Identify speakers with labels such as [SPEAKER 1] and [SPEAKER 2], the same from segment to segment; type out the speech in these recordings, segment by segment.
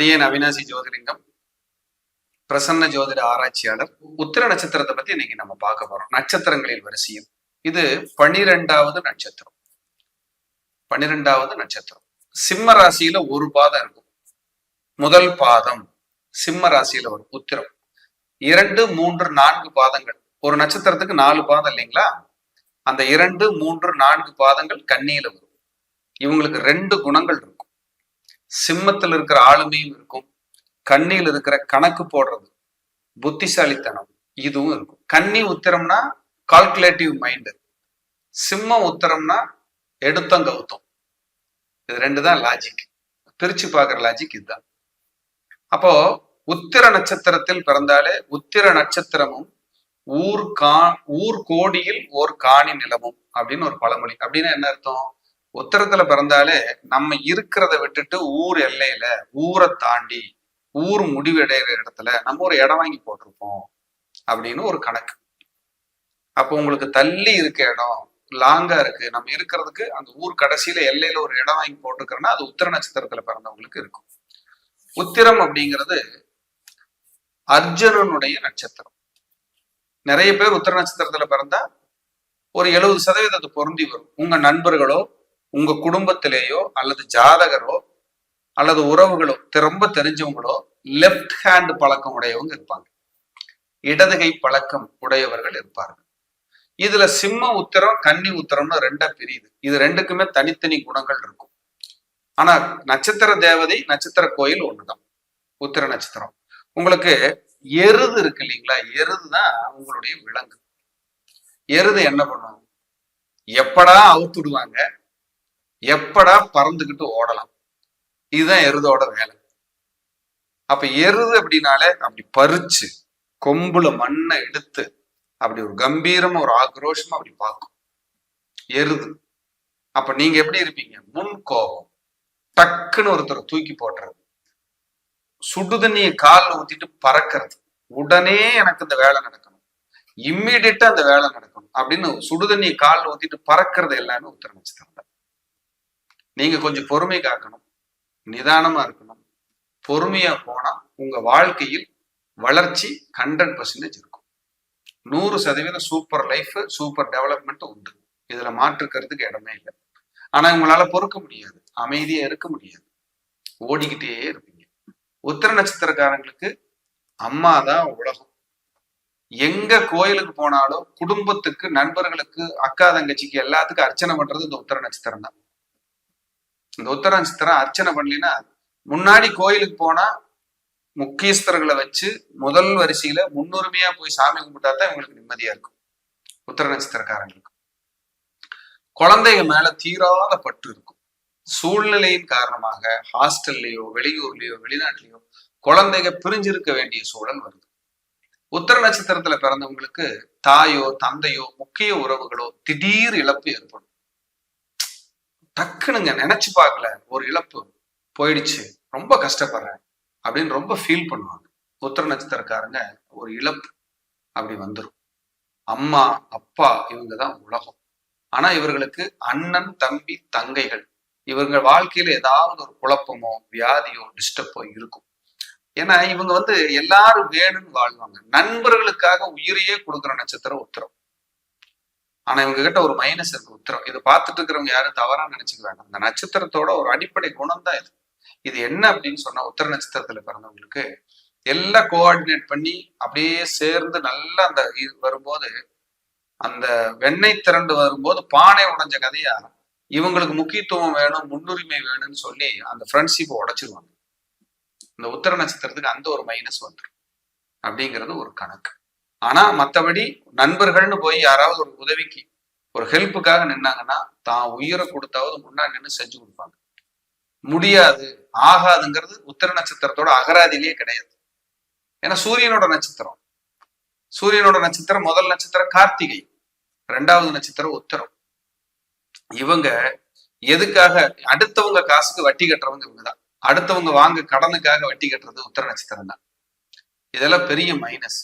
[SPEAKER 1] வணக்கம் அடியேன் அவினாசி ஜோதிலிங்கம் பிரசன்ன ஜோதிட ஆராய்ச்சியாளர். உத்திர நட்சத்திரத்தை பத்தி இன்னைக்கு நம்ம பார்க்க போறோம். நட்சத்திரங்களில் வரிசையும். இது பனிரெண்டாவது நட்சத்திரம். பன்னிரெண்டாவது நட்சத்திரம். சிம்ம ராசியில ஒரு பாதம் இருக்கும். முதல் பாதம் சிம்ம ராசியில வரும். உத்திரம். இரண்டு மூன்று நான்கு பாதங்கள். ஒரு நட்சத்திரத்துக்கு நாலு பாதம் இல்லைங்களா? அந்த இரண்டு மூன்று நான்கு பாதங்கள் கண்ணியில வரும். இவங்களுக்கு ரெண்டு குணங்கள் இருக்கும் சிம்மத்தில் இருக்கிற ஆளுமையும் இருக்கும். கண்ணியில் இருக்கிற கணக்கு போடுறது புத்திசாலித்தனம் இதுவும் இருக்கும். கன்னி உத்திரம்னா கால்குலேட்டிவ் மைண்டு சிம்ம உத்தரம்னா எடுத்தம் கவுத்தம் இது ரெண்டு தான் லாஜிக் பிரிச்சு பார்க்குற லாஜிக் இதுதான். அப்போ உத்திர நட்சத்திரத்தில் பிறந்தாலே உத்திர நட்சத்திரமும் ஊர் கா ஊர் கோடியில் ஓர் காணி நிலமும் அப்படின்னு ஒரு பழமொழி. அப்படின்னா என்ன அர்த்தம்? உத்தரத்துல பிறந்தாலே நம்ம இருக்கிறத விட்டுட்டு ஊர் எல்லையில ஊரை தாண்டி ஊர் முடிவடைகிற இடத்துல நம்ம ஒரு இடம் வாங்கி போட்டிருப்போம் அப்படின்னு ஒரு கணக்கு. அப்போ உங்களுக்கு தள்ளி இருக்க இடம் லாங்கா இருக்கு நம்ம இருக்கிறதுக்கு அந்த ஊர் கடைசியில எல்லையில ஒரு இடம் வாங்கி போட்டிருக்கிறோன்னா அது உத்திர நட்சத்திரத்துல பிறந்தவங்களுக்கு இருக்கும். உத்திரம் அப்படிங்கிறது அர்ஜுனனுடைய நட்சத்திரம். நிறைய பேர் உத்திர நட்சத்திரத்துல பிறந்தா ஒரு எழுபது சதவீதத்தை பொருந்தி வரும். உங்க நண்பர்களோ உங்க குடும்பத்திலேயோ அல்லது ஜாதகரோ அல்லது உறவுகளோ ரொம்ப தெரிஞ்சவங்களோ லெஃப்ட் ஹேண்ட் பழக்கம் உடையவங்க இருப்பாங்க. இடதுகை பழக்கம் உடையவர்கள் இருப்பார்கள். இதுல சிம்ம உத்திரம் கன்னி உத்திரம்னு ரெண்டா பிரியுது. இது ரெண்டுக்குமே தனித்தனி குணங்கள் இருக்கும். ஆனா நட்சத்திர தேவதை நட்சத்திர கோயில் ஒண்ணுதான். உத்திர நட்சத்திரம். உங்களுக்கு எருது இருக்கு இல்லைங்களா? எருது தான் உங்களுடைய விலங்கு. எருது என்ன பண்ணுவாங்க எப்படா அவுத்துடுவாங்க? எப்படா பறந்துகிட்டு ஓடலாம்? இதுதான் எருதோட வேலை. அப்ப எருது அப்படின்னாலே அப்படி பறிச்சு கொம்புல மண்ணை எடுத்து அப்படி ஒரு கம்பீரமா ஒரு ஆக்ரோஷமா அப்படி பார்க்கும். எருது. அப்ப நீங்க எப்படி இருப்பீங்க? முன் கோபம். டக்குன்னு ஒருத்தரை தூக்கி போடுறது சுடு தண்ணியை காலில் ஊத்திட்டு பறக்கிறது. உடனே எனக்கு இந்த வேலை நடக்கணும். இம்மிடியட்டா அந்த வேலை நடக்கணும். அப்படின்னு சுடு தண்ணியை காலில் ஊத்திட்டு பறக்கிறது எல்லாமே உத்தர தந்தார் நீங்க கொஞ்சம் பொறுமை காக்கணும். நிதானமா இருக்கணும். பொறுமையா போனா உங்க வாழ்க்கையில் வளர்ச்சி ஹண்ட்ரட் பர்சன்டேஜ் இருக்கும். நூறு சதவீதம் சூப்பர் லைஃப் சூப்பர் டெவலப்மெண்ட் உண்டு. இதுல மாற்றுக்கிறதுக்கு இடமே இல்லை. ஆனா உங்களால பொறுக்க முடியாது. அமைதியா இருக்க முடியாது. ஓடிக்கிட்டே இருப்பீங்க. உத்திர நட்சத்திரக்காரங்களுக்கு அம்மா தான் உலகம். எங்க கோயிலுக்கு போனாலும் குடும்பத்துக்கு நண்பர்களுக்கு அக்கா தங்கச்சிக்கு எல்லாத்துக்கும் அர்ச்சனை பண்றது இந்த உத்தர நட்சத்திரம் தான். இந்த உத்தர அர்ச்சனை பண்ணலைன்னா முன்னாடி கோயிலுக்கு போனா முக்கியஸ்தர்களை வச்சு முதல் வரிசையில முன்னுரிமையா போய் சாமி கும்பிட்டா தான் இவங்களுக்கு நிம்மதியா இருக்கும். உத்தர நட்சத்திரக்காரங்களுக்கு குழந்தைங்க மேல தீராத பற்று இருக்கும். சூழ்நிலையின் காரணமாக ஹாஸ்டல்லையோ வெளியூர்லயோ வெளிநாட்டிலேயோ குழந்தைங்க பிரிஞ்சிருக்க வேண்டிய சூழல் வருது. உத்தர நட்சத்திரத்துல பிறந்தவங்களுக்கு தாயோ தந்தையோ முக்கிய உறவுகளோ திடீர் இழப்பு ஏற்படும். டக்குனுங்க நினைச்சு பார்க்கல. ஒரு இழப்பு போயிடுச்சு. ரொம்ப கஷ்டப்படுறேன் அப்படின்னு ரொம்ப ஃபீல் பண்ணுவாங்க. உத்தர நட்சத்திரக்காரங்க ஒரு இழப்பு அப்படி வந்துடும் அம்மா அப்பா இவங்க தான் உலகம். ஆனா இவர்களுக்கு அண்ணன் தம்பி தங்கைகள் இவங்க வாழ்க்கையில ஏதாவது ஒரு குழப்பமோ வியாதியோ டிஸ்டர்போ இருக்கும். ஏன்னா இவங்க வந்து எல்லாரும் வேணும்னு வாழ்வாங்க. நண்பர்களுக்காக உயிரையே கொடுக்குற நட்சத்திரம் உத்தரம். ஆனா இவங்க கிட்ட ஒரு மைனஸ் இருக்கு உத்திரம். இதை பார்த்துட்டு இருக்கிறவங்க யாரும் தவறா நினைச்சுக்க வேண்டாம் இந்த நட்சத்திரத்தோட ஒரு அடிப்படை குணம் தான் இது. இது என்ன அப்படின்னு சொன்னா உத்தர நட்சத்திரத்துல பிறந்தவங்களுக்கு எல்லாம் கோஆர்டினேட் பண்ணி அப்படியே சேர்ந்து நல்லா அந்த இது வரும்போது அந்த வெண்ணெய் திரண்டு வரும்போது பானை உடைஞ்ச கதையா இவங்களுக்கு முக்கியத்துவம் வேணும் முன்னுரிமை வேணும்னு சொல்லி அந்த ஃப்ரெண்ட்ஷிப்பை உடைச்சிருவாங்க. இந்த உத்தர நட்சத்திரத்துக்கு அந்த ஒரு மைனஸ் வந்துடும் அப்படிங்கிறது ஒரு கணக்கு. ஆனா மற்றபடி நண்பர்கள்னு போய் யாராவது ஒரு உதவிக்கு ஒரு ஹெல்ப்புக்காக நின்னாங்கன்னா தான் உயிரை கொடுத்தாவது முன்னாடி நின்று செஞ்சு கொடுப்பாங்க. முடியாது ஆகாதுங்கிறது உத்தர நட்சத்திரத்தோட அகராதியிலேயே கிடையாது. ஏன்னா சூரியனோட நட்சத்திரம். சூரியனோட நட்சத்திரம் முதல் நட்சத்திரம் கார்த்திகை ரெண்டாவது நட்சத்திரம் உத்தரம். இவங்க எதுக்காக அடுத்தவங்க காசுக்கு வட்டி கட்டுறவங்க இவங்கதான். அடுத்தவங்க வாங்க கடனுக்காக வட்டி கட்டுறது உத்தர நட்சத்திரம் தான் இதெல்லாம் பெரிய மைனஸ்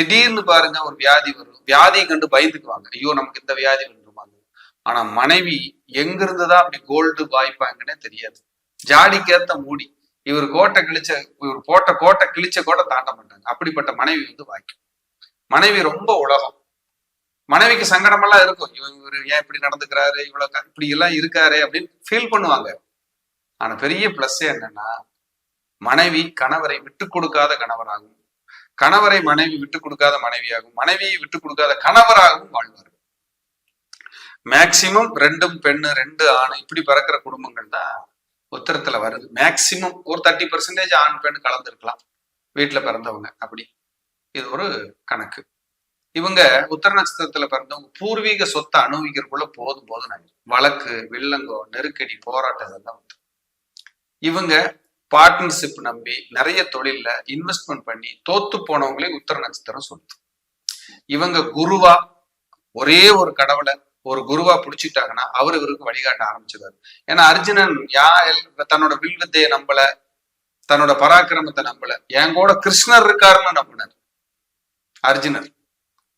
[SPEAKER 1] திடீர்னு பாருங்க ஒரு வியாதி வரும். வியாதியை கண்டு பயந்துக்குவாங்க. ஐயோ நமக்கு இந்த வியாதி வந்துருவாங்க ஆனா மனைவி எங்கிருந்துதான் அப்படி கோல்டு வாய்ப்பாங்கன்னே தெரியாது. ஜாடிக்கேத்த மூடி. இவர் கோட்டை கிழிச்ச இவர் போட்ட கோட்டை கிழிச்ச கோட்டை தாண்ட மாட்டாங்க. அப்படிப்பட்ட மனைவி வந்து வாய்க்கும். மனைவி ரொம்ப உலகம். மனைவிக்கு சங்கடமெல்லாம் இருக்கும். இவர் ஏன் இப்படி நடந்துக்கிறாரு? இவ்வளவு இப்படி எல்லாம் இருக்காரு அப்படின்னு ஃபீல் பண்ணுவாங்க. ஆனா பெரிய பிளஸ் என்னன்னா மனைவி கணவரை விட்டு கொடுக்காத கணவராகும் கணவரை மனைவி விட்டு கொடுக்காத மனைவியாகும் மனைவியை விட்டு கொடுக்காத கணவராகவும் வாழ்வார்கள். மேக்சிமம் ரெண்டும் பெண்ணு ரெண்டு ஆண் இப்படி பிறக்கிற குடும்பங்கள் தான் உத்தரத்துல வருது. மேக்சிமம் ஒரு தேர்ட்டி பர்சன்டேஜ் ஆண் பெண் கலந்துருக்கலாம். வீட்டுல பிறந்தவங்க அப்படி. இது ஒரு கணக்கு. இவங்க உத்தர நட்சத்திரத்துல பிறந்தவங்க பூர்வீக சொத்தை அனுபவிக்கிறதுக்குள்ள போதும் போதும் ஆயிடும் வழக்கு வில்லங்கோ நெருக்கடி போராட்டம் இதெல்லாம் வந்து. இவங்க பார்ட்னர்ஷிப் நம்பி நிறைய தொழில்ல இன்வெஸ்ட்மெண்ட் பண்ணி தோத்து போனவங்களே உத்தர நட்சத்திரம் சொல்லுது. இவங்க குருவா ஒரே ஒரு கடவுளை ஒரு குருவா பிடிச்சிட்டாங்கன்னா அவர் இவருக்கு வழிகாட்ட ஆரம்பிச்சிருவாரு. ஏன்னா அர்ஜுனன் யா எல்- தன்னோட வில் வித்தையை நம்பல தன்னோட பராக்கிரமத்தை நம்பல. என் கூட கிருஷ்ணர் இருக்காருன்னு நம்பினார். அர்ஜுனர்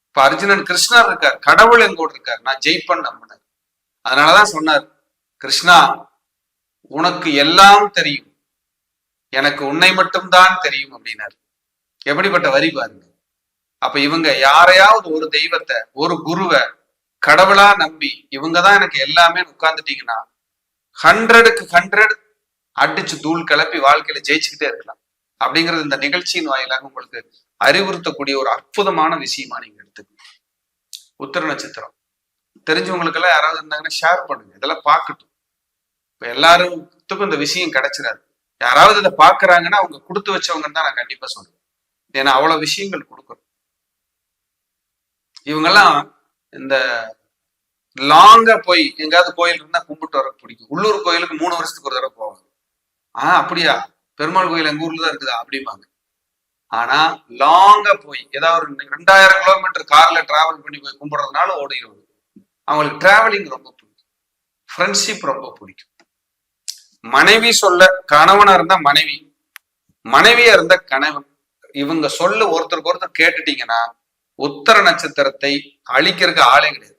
[SPEAKER 1] இப்ப அர்ஜுனன் கிருஷ்ணர் இருக்கார் கடவுள் என் கூட இருக்கார் நான் ஜெயிப்பேன் நம்பினார். அதனாலதான் சொன்னார் கிருஷ்ணா உனக்கு எல்லாம் தெரியும். எனக்கு உன்னை மட்டும்தான் தெரியும் அப்படின்னாரு. எப்படிப்பட்ட வரி பாருங்க. அப்ப இவங்க யாரையாவது ஒரு தெய்வத்தை ஒரு குருவை கடவுளா நம்பி இவங்க தான் எனக்கு எல்லாமே உட்கார்ந்துட்டீங்கன்னா ஹண்ட்ரடுக்கு ஹண்ட்ரட் அடிச்சு தூள் கிளப்பி வாழ்க்கையில ஜெயிச்சுக்கிட்டே இருக்கலாம். அப்படிங்கிறது இந்த நிகழ்ச்சியின் வாயிலாக உங்களுக்கு அறிவுறுத்தக்கூடிய ஒரு அற்புதமான விஷயமா நீங்க எடுத்துக்கணும். உத்தர நட்சத்திரம். தெரிஞ்சவங்களுக்கு எல்லாம் யாராவது இருந்தாங்கன்னா ஷேர் பண்ணுங்க. இதெல்லாம் பார்க்கட்டும். இப்ப எல்லாருக்கும் இந்த விஷயம் கிடைச்சிடாது. யாராவது இதை பாக்குறாங்கன்னா அவங்க கொடுத்து வச்சவங்கன்னு தான் நான் கண்டிப்பா சொல்றேன். ஏன்னா அவ்வளவு விஷயங்கள் கொடுக்குறோம் இவங்கெல்லாம் இந்த லாங்கா போய் எங்காவது கோயில் இருந்தா கும்பிட்டு வர பிடிக்கும். உள்ளூர் கோயிலுக்கு மூணு வருஷத்துக்கு ஒரு தடவை போவாங்க. ஆஹ் அப்படியா? பெருமாள் கோயில் எங்க ஊர்ல தான் இருக்குதா? அப்படிம்பாங்க. ஆனா லாங்கா போய் ஏதாவது ஒரு ரெண்டாயிரம் கிலோமீட்டர் கார்ல டிராவல் பண்ணி போய் கும்பிடுறதுனால ஓடிடுவாங்க. அவங்களுக்கு டிராவலிங் ரொம்ப பிடிக்கும். ஃப்ரெண்ட்ஷிப் ரொம்ப பிடிக்கும். மனைவி சொல்ல கணவனா இருந்தா மனைவி மனைவியா இருந்த கணவன். இவங்க சொல்ல ஒருத்தருக்கு ஒருத்தர் கேட்டுட்டீங்கன்னா உத்தர நட்சத்திரத்தை அழிக்கிறதுக்கு ஆளே கிடையாது.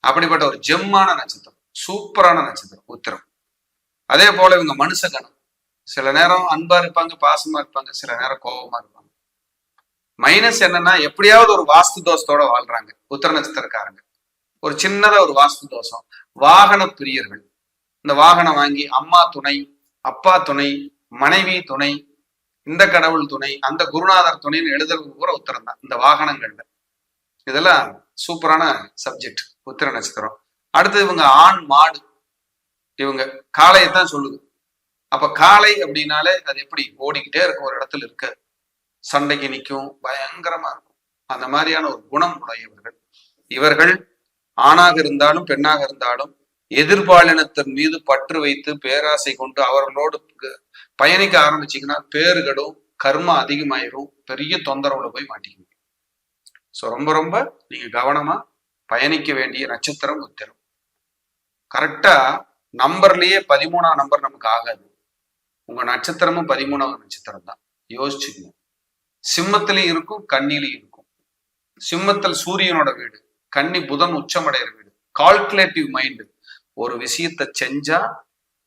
[SPEAKER 1] அப்படிப்பட்ட ஒரு ஜெம்மான நட்சத்திரம் சூப்பரான நட்சத்திரம் உத்திரம். அதே போல இவங்க மனுஷ கணம். சில நேரம் அன்பா இருப்பாங்க பாசமா இருப்பாங்க சில நேரம் கோபமா இருப்பாங்க. மைனஸ் என்னன்னா எப்படியாவது ஒரு வாஸ்து தோஷத்தோட வாழ்றாங்க உத்தர நட்சத்திரக்காரங்க. ஒரு சின்னதா ஒரு வாஸ்து தோஷம். வாகன பிரியர்கள். இந்த வாகனம் வாங்கி அம்மா துணை அப்பா துணை மனைவி துணை இந்த கடவுள் துணை அந்த குருநாதர் துணைன்னு எழுதுறது பூரா உத்தரம் தான் இந்த வாகனங்கள்ல. இதெல்லாம் சூப்பரான சப்ஜெக்ட். உத்திர நட்சத்திரம். அடுத்து இவங்க ஆண் மாடு. இவங்க காளையத்தான் சொல்லுது. அப்ப காளை அப்படின்னாலே அது எப்படி? ஓடிக்கிட்டே இருக்கும் ஒரு இடத்துல இருக்க. சண்டைக்கு நிற்கும் பயங்கரமா இருக்கும். அந்த மாதிரியான ஒரு குணம் உடையவர்கள். இவர்கள் ஆணாக இருந்தாலும் பெண்ணாக இருந்தாலும் எதிர்பாலினத்தின் மீது பற்று வைத்து பேராசை கொண்டு அவர்களோடு பயணிக்க ஆரம்பிச்சீங்கன்னா பேறுகளும் கர்மம் அதிகமாயிரும் பெரிய தொந்தரவுல போய் மாட்டிக்குவீங்க. ஸோ ரொம்ப ரொம்ப நீங்க கவனமா பயணிக்க வேண்டிய நட்சத்திரம் உத்திரம். கரெக்டா நம்பர்லயே பதிமூணாம் நம்பர் நமக்கு ஆகாது. உங்க நட்சத்திரமும் பதிமூணாவது நட்சத்திரம் தான். யோசிச்சுக்கணும் சிம்மத்திலையும் இருக்கும் கண்ணிலையும் இருக்கும். சிம்மத்தில் சூரியனோட வீடு கன்னி புதன் உச்சமடைகிற வீடு. கால்குலேட்டிவ் மைண்டு ஒரு விஷயத்த செஞ்சா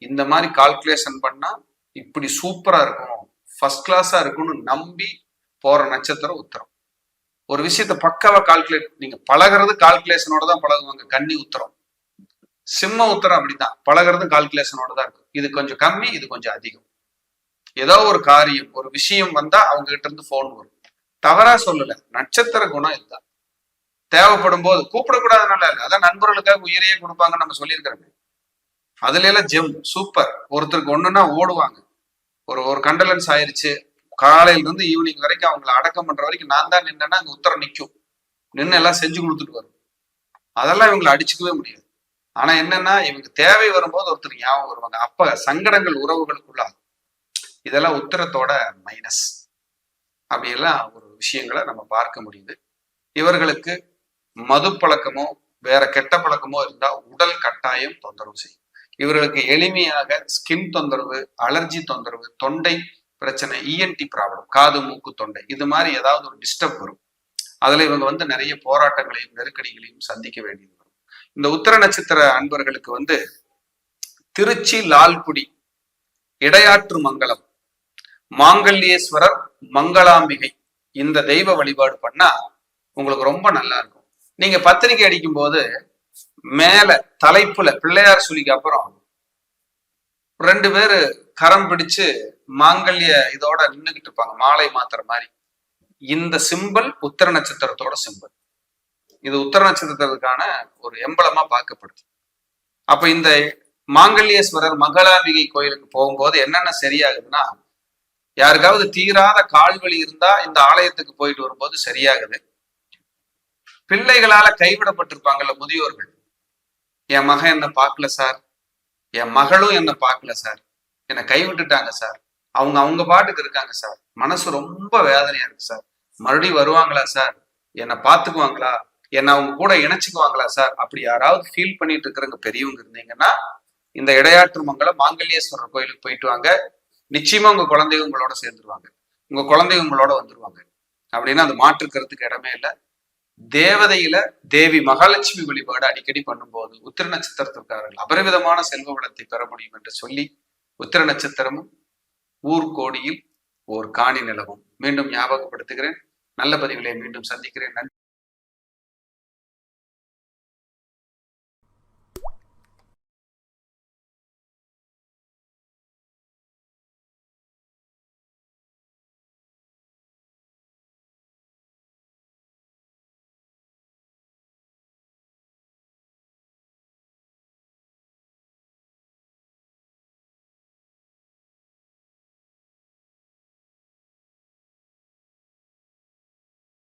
[SPEAKER 1] இந்த மாதிரி கால்குலேஷன் பண்ணா இப்படி சூப்பரா இருக்கும் ஃபர்ஸ்ட் கிளாஸா இருக்கும்னு நம்பி போற நட்சத்திரம் உத்தரம். ஒரு விஷயத்த பக்காவா கால்குலேட் நீங்க பழகுறது கால்குலேஷனோட தான் பழகுவாங்க. கன்னி உத்தரம். சிம்ம உத்தரம் அப்படிதான் பழகிறது கால்குலேஷனோட தான் இருக்கும் இது கொஞ்சம் கம்மி இது கொஞ்சம் அதிகம். ஏதோ ஒரு காரியம் ஒரு விஷயம் வந்தா அவங்க கிட்ட இருந்து போன் வரும். தவறா சொல்லல. நட்சத்திர குணம் இதுதான். தேவைப்படும் போது கூப்பிடக்கூடாதுனால இல்ல. அதான் நண்பர்களுக்காக உயிரையே கொடுப்பாங்கன்னு நம்ம சொல்லியிருக்கிறோமே. அதுல எல்லாம் ஜெம் சூப்பர் ஒருத்தருக்கு ஒண்ணுன்னா ஓடுவாங்க. ஒரு ஒரு கண்டலன்ஸ் ஆயிருச்சு. காலையில இருந்து ஈவினிங் வரைக்கும் அவங்கள அடக்கம் பண்ற வரைக்கும் நான் தான் நின்னேன்னா அங்க உத்தரம் நிற்கும் நின்று எல்லாம் செஞ்சு கொடுத்துட்டு வரும் அதெல்லாம் இவங்களை அடிச்சுக்கவே முடியாது. ஆனா என்னன்னா இவங்க தேவை வரும்போது ஒருத்தர் ஞாபகம் வருவாங்க. அப்ப சங்கடங்கள் உறவுகளுக்குள்ளாகும் இதெல்லாம் உத்தரத்தோட மைனஸ் அப்படியெல்லாம் ஒரு விஷயங்களை நம்ம பார்க்க முடியுது. இவர்களுக்கு மது பழக்கமோ வேற கெட்ட பழக்கமோ இருந்தா உடல் கட்டாயம் தொந்தரவு செய்யும். இவர்களுக்கு எளிமையாக ஸ்கின் தொந்தரவு அலர்ஜி தொந்தரவு தொண்டை பிரச்சனை இஎன்டி ப்ராப்ளம் காது மூக்கு தொண்டை இது மாதிரி ஏதாவது ஒரு டிஸ்டர்ப் வரும். அதுல இவங்க வந்து நிறைய போராட்டங்களையும் நெருக்கடிகளையும் சந்திக்க வேண்டியது வரும். இந்த உத்தர நட்சத்திர அன்பர்களுக்கு வந்து திருச்சி லால்குடி இடையாற்று மங்கலம் மாங்கல்யேஸ்வரர் மங்களாம்பிகை இந்த தெய்வ வழிபாடு பண்ணா உங்களுக்கு ரொம்ப நல்லா இருக்கும். நீங்க பத்திரிக்கை அடிக்கும் போது மேல தலைப்புல பிள்ளையார் சுழிக்கு அப்புறம் ரெண்டு பேரு கரம் பிடிச்சு மாங்கல்ய இதோட நின்னுகிட்டு இருப்பாங்க. மாலை மாத்திர மாதிரி. இந்த சிம்பல் உத்தர நட்சத்திரத்தோட சிம்பல் இது உத்தர நட்சத்திரத்துக்கான ஒரு எம்பளமா பார்க்கப்படுது. அப்ப இந்த மாங்கல்யேஸ்வரர் மங்களாம்பிகை கோயிலுக்கு போகும்போது என்னென்ன சரியாகுதுன்னா யாருக்காவது தீராத கால்வழி இருந்தா இந்த ஆலயத்துக்கு போயிட்டு வரும்போது சரியாகுது. பிள்ளைகளால கைவிடப்பட்டிருப்பாங்கல்ல முதியோர்கள். என் மகன் என்ன பார்க்கல சார். என் மகளும் என்ன பார்க்கல சார். என்னை கைவிட்டுட்டாங்க சார். அவங்க அவங்க பாட்டுக்கு இருக்காங்க சார். மனசு ரொம்ப வேதனையா இருக்கு சார். மறுபடியும் வருவாங்களா சார்? என்னை பார்த்துக்குவாங்களா? என்னை அவங்க கூட இணைச்சுக்குவாங்களா சார்? அப்படி யாராவது ஃபீல் பண்ணிட்டு இருக்கிறவங்க பெரியவங்க இருந்தீங்கன்னா இந்த இடையாற்று மங்கலம் மாங்கல்யேஸ்வரர் கோயிலுக்கு போயிட்டு வாங்க. நிச்சயமா உங்க குழந்தைங்க உங்களோட சேர்ந்துருவாங்க. உங்க குழந்தைங்க உங்களோட வந்துருவாங்க. அப்படின்னா அது மாற்றுக்கிறதுக்கு இடமே இல்லை. தேவதையில தேவி மகாலட்சுமி வழிபாடு அடிக்கடி பண்ணும்போது உத்திர நட்சத்திரத்திற்காரர்கள் அபரிவிதமான செல்வ வளத்தை பெற முடியும் என்று சொல்லி உத்திர நட்சத்திரமும் ஊர்கோடியில் ஓர் காணி நிலவும். மீண்டும் ஞாபகப்படுத்துகிறேன். நல்ல பதிவிலே மீண்டும் சந்திக்கிறேன். நன்றி.